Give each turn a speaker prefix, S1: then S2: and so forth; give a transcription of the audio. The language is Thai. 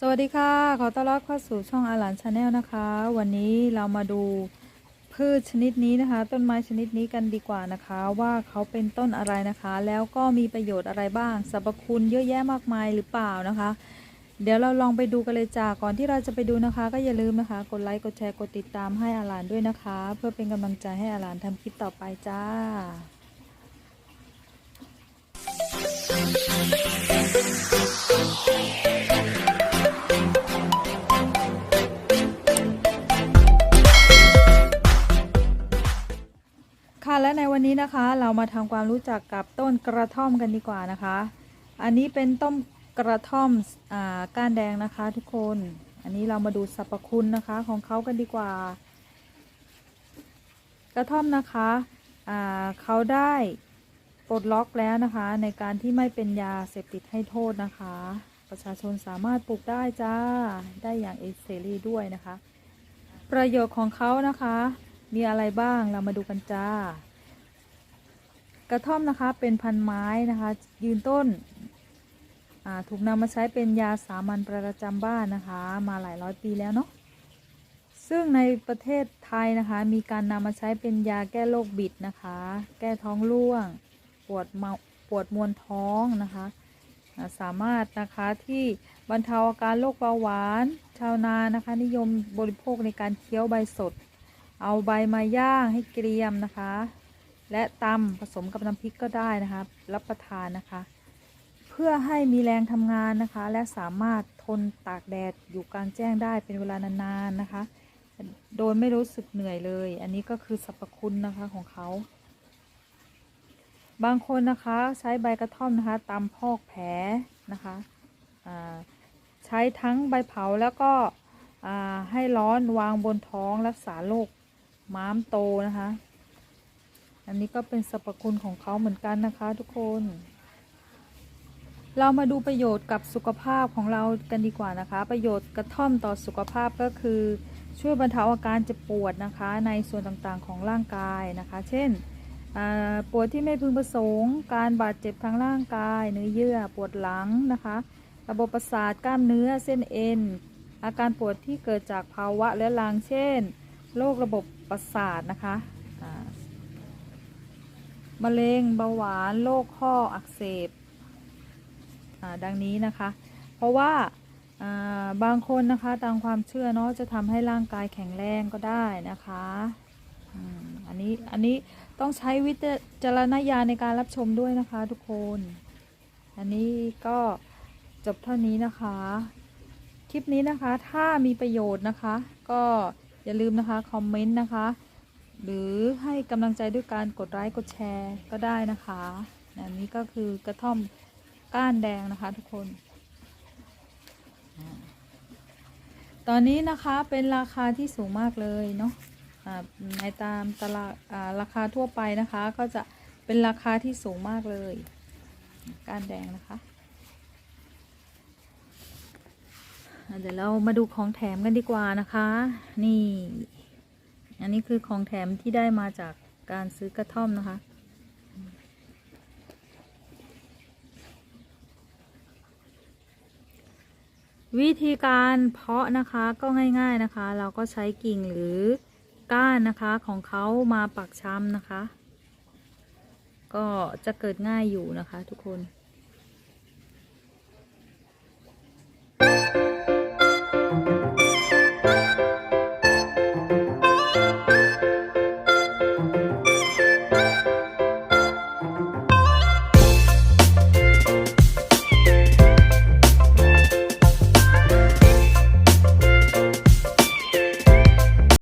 S1: สวัสดีค่ะ ขอต้อนรับเข้าสู่ช่องอาหลานชาแนลนะคะ วันนี้เรามาดูพืชชนิดนี้นะคะ ต้นไม้ชนิดนี้กันดีกว่านะคะ ว่าเขาเป็นต้นอะไรนะคะ แล้วก็มีประโยชน์อะไรบ้างสรรพคุณเยอะแยะมากมายหรือเปล่านะคะ เดี๋ยวเราลองไปดูกันเลยจ้าก่อนที่เราจะไปดูนะคะ ก็อย่าลืมนะคะกดไลค์กดแชร์กดติดตามให้อาหลานด้วยนะคะ เพื่อเป็นกำลังใจให้อาหลานทำคลิปต่อไปจ้า ค่ะและในวันนี้นะคะเรามาทำความรู้จักกับต้นกระท่อมกันดีกว่านะคะ อันนี้เป็นต้นกระท่อมอ่าก้านแดงนะคะทุกคน อันนี้เรามาดูสรรพคุณนะคะของเขากันดีกว่า กระท่อมนะคะอ่าเขาได้ปลดล็อกแล้วนะคะ ในการที่ไม่เป็นยาเสพติดให้โทษนะคะ ประชาชนสามารถปลูกได้จ้าได้อย่างเอเสรีด้วยนะคะ ประโยชน์ของเขานะคะ มีอะไรบ้างเรามาดูกันจ้า กระท่อมนะคะเป็นพันไม้นะคะ ยืนต้นถูกนำมาใช้เป็นยาสามัญประจำบ้านนะคะ มาหลายร้อยปีแล้วเนาะซึ่งในประเทศไทยนะคะ มีการนำมาใช้เป็นยาแก้โรคบิดนะคะ แก้ท้องร่วง ปวดเมาปวดมวนท้องนะคะ สามารถนะคะที่บรรเทาอาการโรคเบาหวาน ชาวนานะคะ นิยมบริโภคในการเคี้ยวใบสด เอาใบมาย่างให้เกรียมนะคะ และตำผสมกับน้ำพริกก็ได้นะคะ รับประทานนะคะ เพื่อให้มีแรงทำงานนะคะ และสามารถทนตากแดดอยู่กลางแจ้งได้เป็นเวลานานๆนะคะ โดยไม่รู้สึกเหนื่อยเลย อันนี้ก็คือสรรพคุณนะคะของเขา บางคนนะคะใช้ใบกระท่อมนะคะตำพอกแผลนะคะใช้ทั้งใบเผาแล้วก็ให้ร้อนวางบนท้องรักษาโรค ม้ามโตนะคะ อันนี้ก็เป็นสรรพคุณของเขาเหมือนกันนะคะทุกคน เรามาดูประโยชน์กับสุขภาพของเรากันดีกว่านะคะ ประโยชน์กระท่อมต่อสุขภาพก็คือ ช่วยบรรเทาอาการเจ็บปวดนะคะ ในส่วนต่างๆของร่างกายนะคะ เช่นปวดที่ไม่พึงประสงค์ การบาดเจ็บทางร่างกาย เนื้อเยื่อ ปวดหลังนะคะ ระบบประสาท กล้ามเนื้อ เส้นเอ็น อาการปวดที่เกิดจากภาวะเรื้อรัง เช่น โรคระบบประสาทนะคะมะเร็งเบาหวานโรคข้ออักเสบดังนี้นะคะ เพราะว่าบางคนนะคะตามความเชื่อเนาะจะทำให้ร่างกายแข็งแรงก็ได้นะคะอันนี้อันนี้ต้องใช้วิจารณญาณในการรับชมด้วยนะคะทุกคน อันนี้ก็จบเท่านี้นะคะ คลิปนี้นะคะถ้ามีประโยชน์นะคะ ก็ อย่าลืมนะคะคอมเมนต์นะคะ หรือให้กำลังใจด้วยการกดไลค์กดแชร์ก็ได้นะคะอันนี้ก็คือกระท่อมก้านแดงนะคะทุกคน ตอนนี้นะคะเป็นราคาที่สูงมากเลยเนาะในตามตลาดราคาทั่วไปนะคะ ก็จะเป็นราคาที่สูงมากเลย ก้านแดงนะคะ เดี๋ยวเรามาดูของแถมกันดีกว่านะคะ นี่ อันนี้คือของแถมที่ได้มาจากการซื้อกระท่อมนะคะ วิธีการเพาะนะคะก็ง่ายๆนะคะ เราก็ใช้กิ่งหรือก้านนะคะของเขามาปักช้ำนะคะ ก็จะเกิดง่ายอยู่นะคะทุกคน